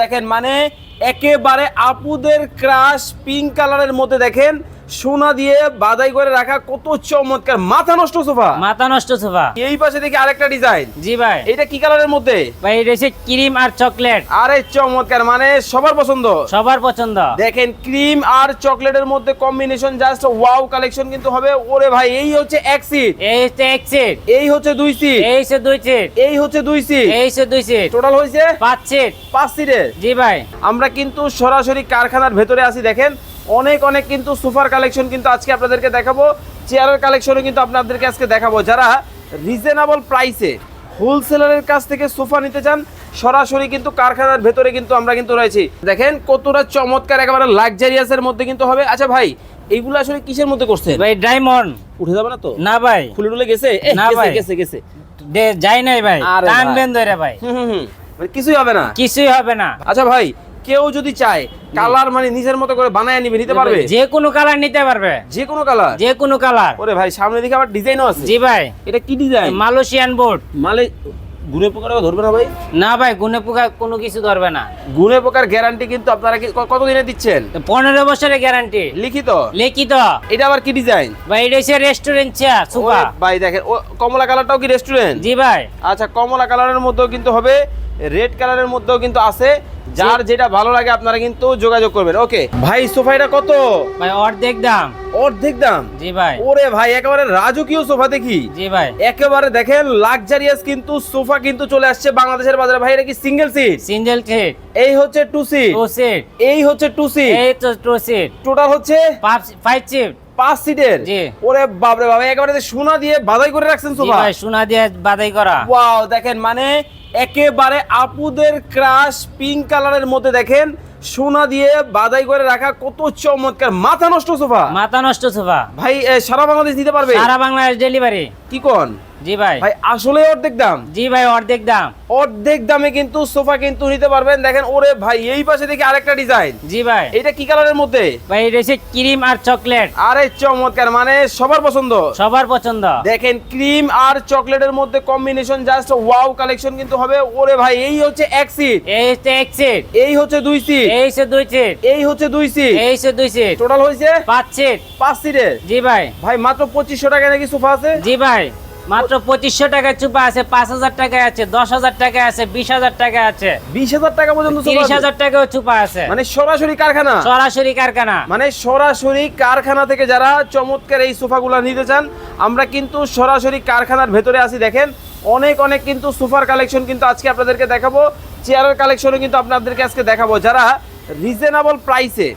দেখেন মানে একেবারে আপুদের ক্রাশ পিঙ্ক কালারের মধ্যে দেখেন। সোনা দিয়ে বাদাই করে রাখা কত চমৎকার। মাথা নষ্ট সোফা। মাথা নষ্ট সোফা। এই পাশে দেখি আরেকটা ডিজাইন জি ভাই। এটা কি কালারের মধ্যে? ভাই এটা হচ্ছে ক্রিম আর চকলেট। আরে চমৎকার মানে সবার পছন্দ। সবার পছন্দ। দেখেন ক্রিম আর চকলেটের মধ্যে কম্বিনেশন জাস্ট ওয়াও কালেকশন কিন্তু হবে। ওরে ভাই এই হচ্ছে এক সিট এই হচ্ছে এক সিট এই হচ্ছে দুই সিট এই হচ্ছে দুই সিট এই হচ্ছে দুই সিট এই হচ্ছে দুই সিট টোটাল হয়েছে পাঁচ সিট পাঁচ সিটের জি ভাই। আমরা কিন্তু সরাসরি কারখানার ভেতরে আছি দেখেন। অনেক অনেক কিন্তু সোফার কালেকশন কিন্তু আজকে আপনাদেরকে দেখাবো। চেয়ারের কালেকশনও কিন্তু আপনাদেরকে আজকে দেখাবো। যারা রিজনেবল প্রাইসে হোলসেলারের কাছ থেকে সোফা নিতে চান সরাসরি কিন্তু কারখানার ভেতরে কিন্তু আমরা কিন্তু রয়েছি। দেখেন কতটা চমৎকার একেবারে লাক্সারিয়াসের মধ্যে কিন্তু হবে। আচ্ছা ভাই এইগুলো আসলে কিসের মধ্যে করছেন? ভাই ডায়মন্ড উঠে যাবে না তো? না ভাই। খুলে টুলে গেছে? না ভাই। গেছে গেছে। যাই নাই ভাই। টানবেন ধরে ভাই। হুম হুম হুম। মানে কিছুই হবে না? কিছুই হবে না। আচ্ছা ভাই কেউ যদি চায় কালার মানে নিজের মতো করে বানায় নিবে নিতে পারবে? যে কোনো কালার নিতে পারবে। যে কোনো কালার? যে কোনো কালার। ওরে ভাই সামনে দিকে আবার ডিজাইনও আছে। জি ভাই। এটা কি ডিজাইন? Malaysian board. মালে গুনে পোকার ধরবে না ভাই? না ভাই গুনে পোকা কোনো কিছু ধরবে না। গুনে পোকার গ্যারান্টি কিন্তু আপনারা কি ক- কতদিনে দিচ্ছেন? পনেরো বছরের গ্যারান্টি লিখিত? লিখিত। এটা আবার কি ডিজাইন? ভাই এটা হচ্ছে রেস্টুরেন্ট চেয়ার সুপা। ভাই দেখেন ও কমলা কালারটাও কি রেস্টুরেন্ট জি ভাই। আচ্ছা কমলা কালারের মধ্যেও কিন্তু হবে রেড কালারের মধ্যেও কিন্তু আছে। যার যেটা ভালো লাগে আপনারা কিন্তু যোগাযোগ করবেন। ওকে ভাই সোফাটা কত? ভাই অর্ধেক দাম। অর্ধেক দাম? জি ভাই। ওরে ভাই একেবারে রাজকীয় সোফা দেখি। জি ভাই। একেবারে দেখেন লাক্সারিয়াস কিন্তু সোফা কিন্তু চলে আসছে বাংলাদেশের বাজারে। ভাই এটা কি সিঙ্গেল সিট সিঙ্গেল সিট এই হচ্ছে টু সিট টু সিট এই হচ্ছে টু সিট এই তো টু সিট টোটাল হচ্ছে ফাইভ সিট পাঁচ সিটের জি। ওরে বাপরে বাবা একেবারে যে সোনা দিয়ে বাধাই করে রাখছেন জি সোফা। ভাই সোনা দিয়ে বাদাই করা। ওয়াও দেখেন মানে একেবারে আপুদের ক্রাশ পিঙ্ক কালারের মধ্যে দেখেন সোনা দিয়ে বাদাই করে রাখা কত চমৎকার মাথা নষ্ট সোফা। মাথা নষ্ট সোফা। ভাই সারা বাংলাদেশ দিতে পারবে? সারা বাংলাদেশ ডেলিভারি কি কোন? জি ভাই। ভাই আসলে অর্ধেক দাম। জি ভাই অর্ধেক দাম। অর্ধেক দামে কিন্তু সোফা কিন্তু নিতে পারবেন। দেখেন ওরে ভাই এই পাশে দেখি আরেকটা ডিজাইন। জি ভাই। এটা কি কালারের মধ্যে? ভাই এটা হচ্ছে ক্রিম আর চকলেট। আরে চমৎকার। মানে সবার পছন্দ? সবার পছন্দ। দেখেন ক্রিম আর চকলেটের মধ্যে কম্বিনেশন জাস্ট ওয়াও কালেকশন কিন্তু হবে। ওরে ভাই এই হচ্ছে এক সিট। এই হচ্ছে এক সিট। এই হচ্ছে দুই সিট। এই হচ্ছে দুই সিট। এই হচ্ছে দুই সিট। এই হচ্ছে দুই সিট। টোটাল হয়েছে পাঁচ সিট। পাঁচ সিটের জি ভাই। ভাই মাত্র পঁচিশশো টাকা নাকি সোফা আছে? জি ভাই। মাত্র পঁচিশশো টাকায় চুপা আছে পাঁচ হাজার টাকায় আছে দশ হাজার টাকা আছে বিশ হাজার টাকা আছে। বিশ হাজার টাকা পর্যন্ত তিরিশ হাজার টাকাও চুপা আছে। মানে সরাসরি কারখানা? সরাসরি কারখানা। মানে সরাসরি কারখানা থেকে যারা চমৎকার এই সোফাগুলো নিতে চান আমরা কিন্তু সরাসরি কারখানার ভেতরে আছি দেখেন। অনেক অনেক কিন্তু সোফার কালেকশন কিন্তু আজকে আপনাদেরকে দেখাবো। চেয়ারের কালেকশনও কিন্তু আপনাদেরকে আজকে দেখাবো। যারা রিজনেবল প্রাইসে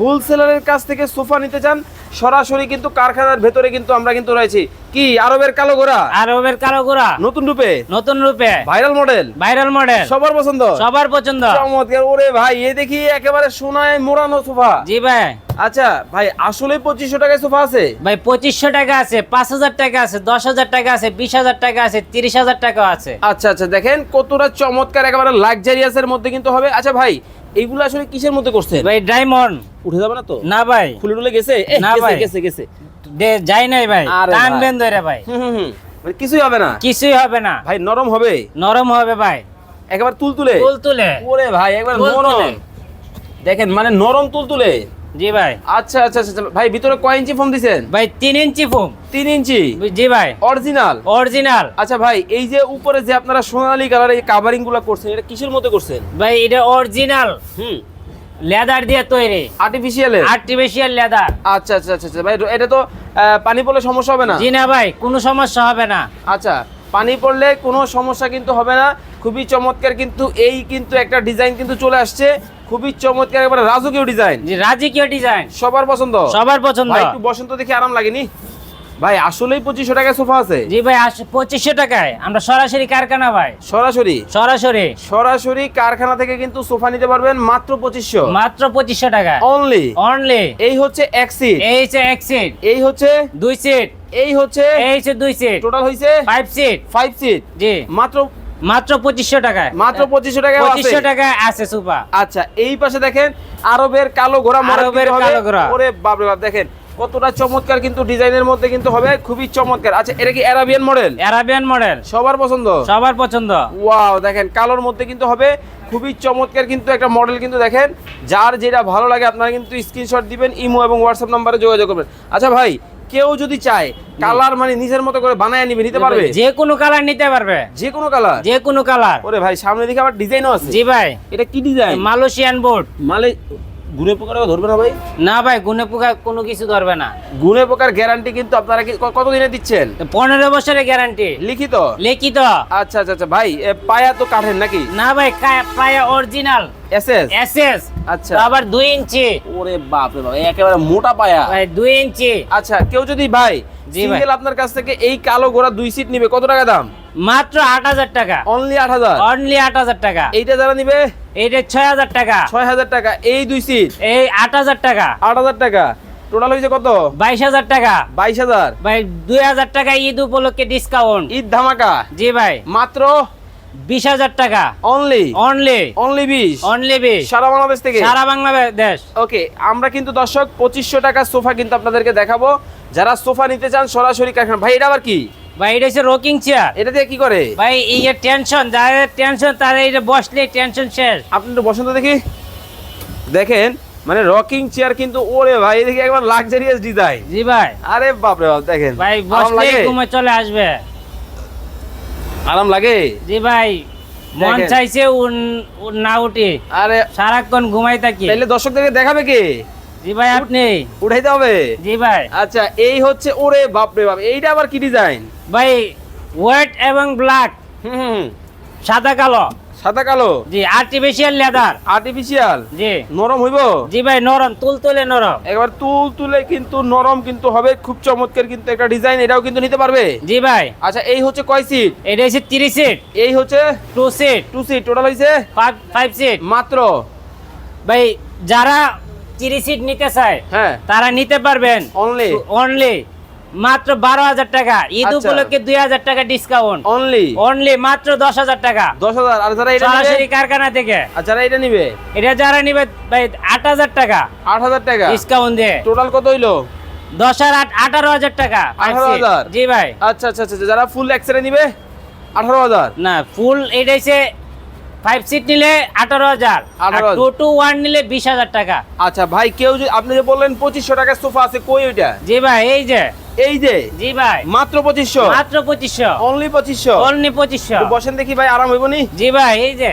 হোলসেলারের কাছ থেকে সোফা নিতে চান সরাসরি কিন্তু কারখানার ভেতরে কিন্তু আমরা কিন্তু রয়েছি। কি আরবের কালো গোড়া আর ওবের কালো গোড়া নতুন রূপে? নতুন রূপে। Viral model? Viral model. সবার পছন্দ? সবার পছন্দ। চমৎকার। ওরে ভাই এ দেখি একেবারে সোনায় মোড়ানো সোফা। জি ভাই। আচ্ছা ভাই আসলে পঁচিশশো টাকায় সোফা আছে? ভাই পঁচিশশো টাকা আছে পাঁচ হাজার টাকা আছে দশ হাজার টাকা আছে বিশ হাজার টাকা আছে তিরিশ হাজার টাকা আছে। আচ্ছা আচ্ছা দেখেন কতটা চমৎকার একেবারে লাক্সারিয়াসের মধ্যে কিন্তু হবে। আচ্ছা ভাই এইগুলো আসলে কিসের মধ্যে করছেন? ভাই ডায়মন্ড। উঠে যাবে না তো? না ভাই। খুলে টুলে গেছে? না ভাই। গেছে গেছে। দে- যাই নাই ভাই। টানবেন ধরে ভাই। মানে কিছুই হবে না। কিছুই হবে না। ভাই নরম হবে? নরম হবে ভাই। একেবারে তুলতুলে? তুল তুলে ওরে ভাই একবার নরম। দেখেন মানে নরম তুলতুলে। জি ভাই। আচ্ছা আচ্ছা আচ্ছা ভাই ভিতরে কয় ইঞ্চি ফোম দিছেন? ভাই তিন ইঞ্চি ফোম। তিন ইঞ্চি? জি ভাই। অরিজিনাল? অরিজিনাল। আচ্ছা ভাই এই যে উপরে যে আপনারা সোনালী কালার এই কাভারিংগুলো করছেন এটা কিসের মধ্যে করছেন? ভাই এটা অরিজিনাল। হুম। লেদার দিয়ে তৈরি। আর্টিফিশিয়ালের আর্টিফিশিয়াল লেদার। আচ্ছা আচ্ছা আচ্ছা আচ্ছা। ভাই এটা তো পানি পড়লে সমস্যা হবে না? জি না ভাই কোনো সমস্যা হবে না। আচ্ছা পানি পড়লে কোনো সমস্যা কিন্তু হবে না। খুবই চমৎকার কিন্তু এই কিন্তু একটা ডিজাইন কিন্তু চলে আসছে। খুবই চমৎকার এবারে রাজকীয় ডিজাইন জি রাজকীয় ডিজাইন সবার পছন্দ? সবার পছন্দ। ভাই একটু বসন্ত দেখে আরাম লাগেনি? ভাই আসলেই পঁচিশশো টাকায় সোফা আছে। জি ভাই পঁচিশশো টাকায়। আমরা সরাসরি কারখানা ভাই। সরাসরি? সরাসরি। সরাসরি কারখানা থেকে কিন্তু সোফা নিতে পারবেন মাত্র পঁচিশশো। মাত্র পঁচিশশো টাকা। অনলি অনলি এই হচ্ছে এক সিট এই হচ্ছে এক সিট এই হচ্ছে? দুই সিট এই হচ্ছে? এই হচ্ছে দুই সিট টোটাল হয়েছে ফাইভ সিট ফাইভ সিট জি। মাত্র মাত্র পঁচিশশো টাকায়। মাত্র পঁচিশশো টাকা পঁচিশশো টাকায় আছে সুপা। আচ্ছা এই পাশে দেখেন আরবের কালো ঘোড়া আরবের। কালো ঘোড়া। ওরে বাপরে বাপ দেখেন কতটা চমৎকার কিন্তু ডিজাইনের মধ্যে কিন্তু হবে খুবই চমৎকার। আচ্ছা এটা কি অ্যারাবিয়ান মডেল অ্যারাবিয়ান মডেল সবার পছন্দ? সবার পছন্দ। ওয়াও দেখেন কালোর মধ্যে কিন্তু হবে খুবই চমৎকার কিন্তু একটা মডেল কিন্তু দেখেন। যার যেটা ভালো লাগে আপনারা কিন্তু স্ক্রিনশট দিবেন ইমো এবং হোয়াটসঅ্যাপ নাম্বারে যোগাযোগ করবেন। আচ্ছা ভাই কেউ যদি চায় কালার মানে নিজের মতো করে বানায় নিবে নিতে পারবে? যে কোনো কালার নিতে পারবে। যে কোনো কালার? যে কোনো কালার। ওরে ভাই সামনে দিকে আবার ডিজাইনও আছে। জি ভাই। এটা কি ডিজাইন মালয়েশিয়ান বোর্ড। মালে গুনে পোকার ধরবে না ভাই? না ভাই গুনে পোকা কোনো কিছু ধরবে না। গুনে পোকার গ্যারান্টি কিন্তু আপনারা কি ক- কতদিনে দিচ্ছেন? পনেরো বছরের গ্যারান্টি লিখিত? লিখিত। আচ্ছা আচ্ছা আচ্ছা ভাই পায়া তো কাঠের নাকি? না ভাই প্রায় অরিজিনাল এসএস এসএস আচ্ছা। আবার দুই ইঞ্চি। ওরে বাপ রে বাপ একেবারে মোটা পায়া। ভাই দুই ইঞ্চি। আচ্ছা কেউ যদি ভাই। সিঙ্গেল আপনার কাছ থেকে এই কালো ঘোড়া দুই সিট নিবে কত টাকা দাম? মাত্র আট হাজার টাকা। অনলি আট হাজার? অনলি আট হাজার টাকা। এইটা যারা নিবে? এইটা ছয় হাজার টাকা। ছয় হাজার টাকা। এই দুই সিট এই আট হাজার টাকা। আট হাজার টাকা। টোটাল হয়েছে কত? বাইশ হাজার টাকা। বাইশ হাজার। ভাই দুই হাজার টাকা ঈদ উপলক্ষে ডিসকাউন্ট ঈদ ধামাকা? জি ভাই। মাত্র? বিশ হাজার টাকা। অনলি অনলি অনলি বিশ? অনলি বিশ। সারা বাংলাদেশ থেকে? সারা বাংলাদেশ। ওকে আমরা কিন্তু দর্শক পঁচিশশো টাকা সোফা কিন্তু আপনাদেরকে দেখাবো। যারা সোফা নিতে চান সরাসরি কারখানা ভাই এটা আবার কি? ভাই এটা হচ্ছে রকিং চেয়ার এটা দিয়ে কি করে? ভাই এই যে টেনশন যাদের টেনশন এটা বসলে টেনশন শেষ। আপনি একটু বসন্ত দেখি। দেখেন মানে রকিং চেয়ার কিন্তু ওরে ভাই দেখি একবার লাক্সারিয়াস ডিজাইন জি ভাই। আরে বাপ রে বাপ দেখেন ভাই বসলে ঘুমে চলে আসবে। আরাম লাগে? জি ভাই মন চাইছে না উঠি। আরে সারাক্ষণ ঘুমাই থাকি। তাহলে দর্শকদেরকে দেখাবে কে? জি ভাই আপনি? উঠাইতে হবে? জি ভাই। আচ্ছা এই হচ্ছে ওরে বাপ রে বাপ এইটা আবার কি ডিজাইন ভাই হোয়াইট এবং ব্ল্যাক হুম সাদা কালো। সাদা কালো? জি আর্টিফিশিয়াল লেদার আর্টিফিশিয়াল জি। নরম হইব? জি ভাই নরম তুলতুলে নরম। একবার তুল তুলে কিন্তু নরম কিন্তু হবে খুব চমৎকার কিন্তু একটা ডিজাইন এটাও কিন্তু নিতে পারবে? জি ভাই। আচ্ছা এই হচ্ছে কয় সিট এটা হচ্ছে তিরিশ সিট এই হচ্ছে two seat two seat total হয়েছে ফাইভ ফাইভ সিট মাত্র? ভাই যারা তিরিশ সিট নিতে চায় হ্যাঁ। তারা নিতে পারবেন। অনলি অনলি মাত্র বারো হাজার টাকা। ঈদ আচ্ছা। উপলক্ষে দুই হাজার টাকা ডিসকাউন্ট অনলি অনলি মাত্র দশ হাজার টাকা। দশ হাজার। আর যারা সরাসরি কারখানা থেকে। যারা এটা নিবে? এটা যারা নিবে ভাই আট হাজার টাকা। আট হাজার টাকা? ডিসকাউন্ট দিয়ে। টোটাল কত হইল? দশ আর আট আঠারো হাজার টাকা। আঠারো হাজার? জি ভাই। আচ্ছা আচ্ছা আচ্ছা যারা ফুল এক্সরে নিবে? আঠারো হাজার? না ফুল এটা হচ্ছে ফাইভ সিট নিলে আঠারো হাজার। টু টু ওয়ান নিলে বিশ হাজার টাকা। আচ্ছা ভাই কেউ আপনি যে বললেন পঁচিশশো টাকা সোফা আছে কই ওইটা? জি ভাই এই যে। এই যে? জি ভাই। মাত্র পঁচিশশো? মাত্র পঁচিশশো। অনলি পঁচিশশো? অনলি পঁচিশশো। বসেন দেখি ভাই আরাম হইব নি? জি ভাই এই যে।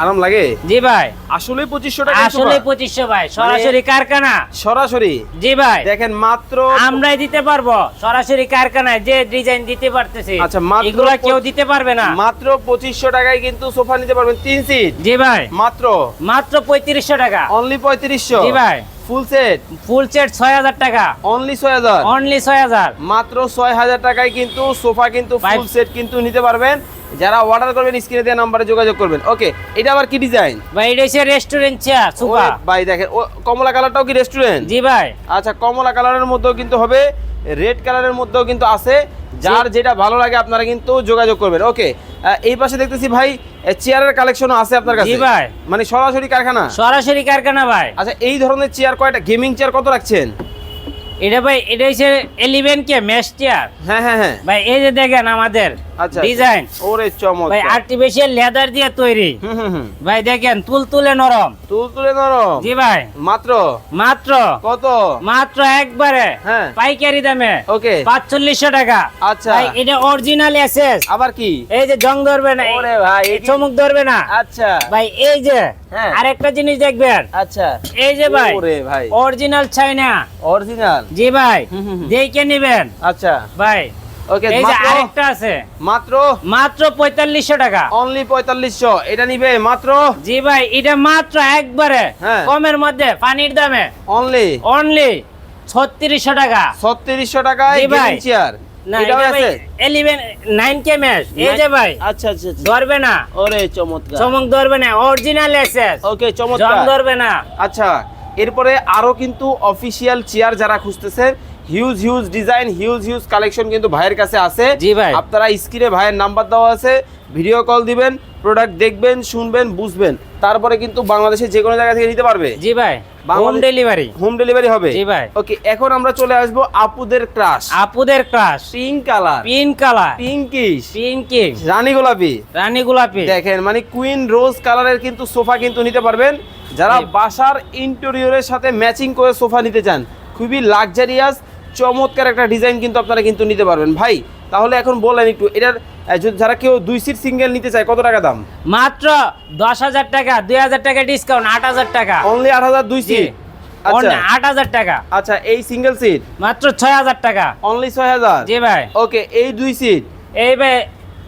আরাম লাগে? জি ভাই। আসলে পঁচিশশো টাকা আসলে পঁচিশশো ভাই মানে সরাসরি কারখানা। সরাসরি? জি ভাই। দেখেন মাত্র আমরাই দিতে পারব সরাসরি কারখানায় যে ডিজাইন দিতে পারতেছি আচ্ছা, মাত্র এগুলা কেউ দিতে পারবে না। মাত্র পঁচিশশো টাকায় কিন্তু সোফা নিতে পারবেন তিন সিট জি ভাই। মাত্র? মাত্র পঁয়ত্রিশশো টাকা। অনলি পঁয়ত্রিশশো? জি ভাই। ফুল সেট? ফুল সেট ছয় হাজার টাকা। অনলি ছয় হাজার? অনলি ছয় হাজার। মাত্র ছয় হাজার টাকায় কিন্তু সোফা কিন্তু ফুল সেট কিন্তু নিতে পারবেন। যারা অর্ডার করবেন স্ক্রিনে দেওয়া নাম্বারে যোগাযোগ করবেন। ওকে এটা আবার কি ডিজাইন ভাই এটা হচ্ছে রেস্টুরেন্ট চেয়ার সুপা ভাই দেখেন ও কমলা কালারটাও কি রেস্টুরেন্ট জি ভাই। আচ্ছা কমলা কালারের মধ্যেও কিন্তু হবে রেড কালারের মধ্যেও কিন্তু আছে। যার যেটা ভালো লাগে আপনারা কিন্তু যোগাযোগ করবেন। ওকে এই পাশে দেখতেছি ভাই চেয়ারের কালেকশনও আছে আপনার কাছে? ভাই। মানে সরাসরি কারখানা? সরাসরি কারখানা ভাই। আচ্ছা এই ধরনের চেয়ার কয়টা? গেমিং চেয়ার কত রাখছেন? এটা ভাই এটা হচ্ছে এলিভেন কে মেশ চেয়ার হ্যাঁ হ্যাঁ হ্যাঁ। ভাই এই যে দেখেন আমাদের আচ্ছা ডিজাইন ওরে ভাই আর্টিফিশিয়াল লেদার দিয়ে তৈরি। ভাই দেখেন তুল তুলে নরম। তুল তুলে নরম। জি ভাই। মাত্র? মাত্র। কত? মাত্র একবারে। হ্যাঁ। পাইকারি দামে। ওকে। পাঁচচল্লিশশো টাকা। আচ্ছা। ভাই এটা অরিজিনাল এসএস আবার কি? এই যে জং ধরবে না ওরে ভাই এই চমক ধরবে না। আচ্ছা। ভাই এই যে হ্যাঁ। আরেকটা জিনিস দেখবেন। আচ্ছা। এই যে ভাই ওরে ভাই। অরিজিনাল চাইনা অরিজিনাল জি ভাই। দেখে নেবেন। আচ্ছা। ভাই ওকে এই যে মাত্র আরেকটা আছে। মাত্র? মাত্র পঁয়তাল্লিশশো টাকা। অনলি এটা নিবে মাত্র? জি ভাই এটা মাত্র একবারে হ্যাঁ। কমের মধ্যে পানির দামে। অনলি অনলি ছত্রিশশো টাকা। ছত্রিশশো টাকায় গেমিং চেয়ার না এটাও আছে? এলিভেন নাইন কে ম্যাচ এই যে ভাই আচ্ছা আচ্ছা আচ্ছা। ধরবে না। ওরে চমৎকার। চমক ধরবে না অরিজিনাল এসএস ওকে চমৎকার। ধরবে না। আচ্ছা। এরপরে আরও কিন্তু অফিসিয়াল চেয়ার যারা খুঁজতেছে huge huge design huge huge collection কিন্তু ভাইয়ের কাছে আছে জি ভাই। আপনারা স্ক্রিনে ভাইয়ের নাম্বার দেওয়া আছে ভিডিও কল দিবেন প্রোডাক্ট দেখবেন শুনবেন বুঝবেন তারপরে কিন্তু বাংলাদেশে যে কোনো জায়গা থেকে নিতে পারবে? জি ভাই হোম ডেলিভারি হোম ডেলিভারি হবে। জি ভাই। ওকে এখন আমরা চলে আসব আপুদের ক্রাশ আপুদের crush pink colour pink colour pinkish pinky রানী গোলাপি। রানী গোলাপি। দেখেন মানে কুইন রোজ কালারের কিন্তু সোফা কিন্তু নিতে পারবেন। যারা বাসার ইন্টেরিয়রের সাথে ম্যাচিং করে সোফা নিতে চান খুবই লাক্সারিয়াস চমৎকার একটা ডিজাইন কিন্তু আপনারা কিন্তু নিতে পারবেন। ভাই তাহলে এখন বলেন একটু এটার যদি যারা কেউ দুই সিট সিঙ্গেল নিতে চায় কত টাকা দাম? মাত্র দশ হাজার টাকা দুই হাজার টাকা ডিসকাউন্ট আট হাজার টাকা। অনলি আট হাজার দুই সিট আচ্ছা। আট হাজার টাকা। আচ্ছা এই সিঙ্গেল সিট মাত্র ছয় হাজার টাকা। অনলি ছয় হাজার? জি ভাই। ওকে এই দুই সিট এই ভাই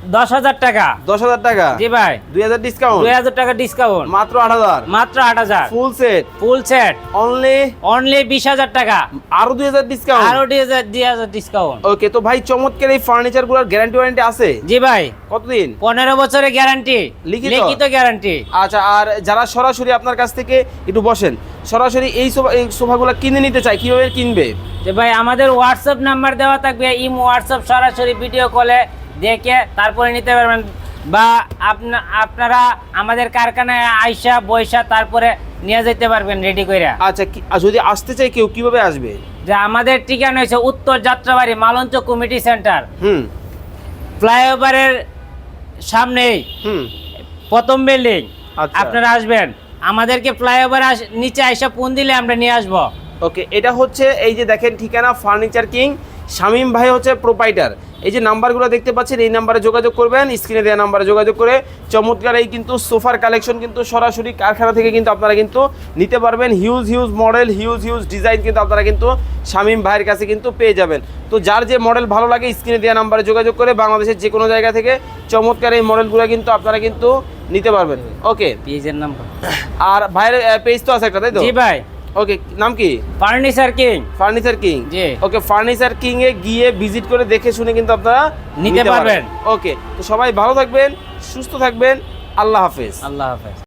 দশ হাজার টাকা। দশ হাজার টাকা? জি ভাই। দুই হাজার ডিসকাউন্ট দুই হাজার টাকা ডিসকাউন্ট মাত্র আট হাজার? মাত্র আট হাজার। Full set full set only only বিশ হাজার টাকা। আরও দুই হাজার ডিসকাউন্ট আরও দুই হাজার দুই হাজার ডিসকাউন্ট ওকে তো ভাই চমৎকার এই ফার্নিচারগুলোর গ্যারান্টি ওয়ারেন্টি আছে? জি ভাই। কতদিন? পনেরো বছরের গ্যারান্টি লিখিত? লিখিত গ্যারান্টি আচ্ছা আর যারা সরাসরি আপনার কাছ থেকে একটু বসেন। সরাসরি এই সোফা এই সোফাগুলো কিনে নিতে চায় কীভাবে কিনবে? যে ভাই আমাদের হোয়াটসঅ্যাপ নাম্বার দেওয়া থাকবে ইম হোয়াটসঅ্যাপ সরাসরি ভিডিও কলে দেখে তারপরে নিতে পারবেন। বা আপনা আপনারা আমাদের কারখানায় আইসা বৈশা তারপরে নিয়ে যেতে পারবেন রেডি করে আচ্ছা যদি আসতে চাই কেউ কীভাবে আসবে? যে আমাদের ঠিকানা হয়েছে উত্তর যাত্রাবাড়ি মালঞ্চ কমিটি সেন্টার। হুম। ফ্লাইওভারের সামনেই। হুম। প্রথম বিল্ডিং। আচ্ছা। আপনারা আসবেন। আমাদেরকে ফ্লাইওভার নিচে আইসা ফোন দিলে আমরা নিয়ে আসব। ওকে এটা হচ্ছে এই যে দেখেন ঠিকানা ফার্নিচার কিং শামীম ভাই হচ্ছে প্রোপাইটার এই যে নাম্বারগুলো দেখতে পাচ্ছেন এই নাম্বারে যোগাযোগ করবেন স্ক্রিনে দেওয়া নাম্বারে যোগাযোগ করে চমৎকার এই কিন্তু সোফার কালেকশন কিন্তু সরাসরি কারখানা থেকে কিন্তু আপনারা কিন্তু নিতে পারবেন। Huge huge model huge huge design কিন্তু আপনারা কিন্তু শামীম ভাইয়ের কাছে কিন্তু পেয়ে যাবেন। তো যার যে মডেল ভালো লাগে স্ক্রিনে দেওয়া নাম্বারে যোগাযোগ করে বাংলাদেশের যে কোনো জায়গা থেকে চমৎকার এই মডেলগুলো কিন্তু আপনারা কিন্তু নিতে পারবেন। ওকে পেজের নাম্বার। আর ভাইয়ের পেজ তো আছে একটা তাই তো? জি ভাই। ওকে নাম কি? ফার্নিচার কিং ফার্নিচার কিং জি। ওকে ফার্নিচার কিং এ গিয়ে ভিজিট করে দেখে শুনে কিন্তু আপনারা নিতে পারবেন। ওকে তো সবাই ভালো থাকবেন সুস্থ থাকবেন। আল্লাহ হাফেজ। আল্লাহ হাফেজ।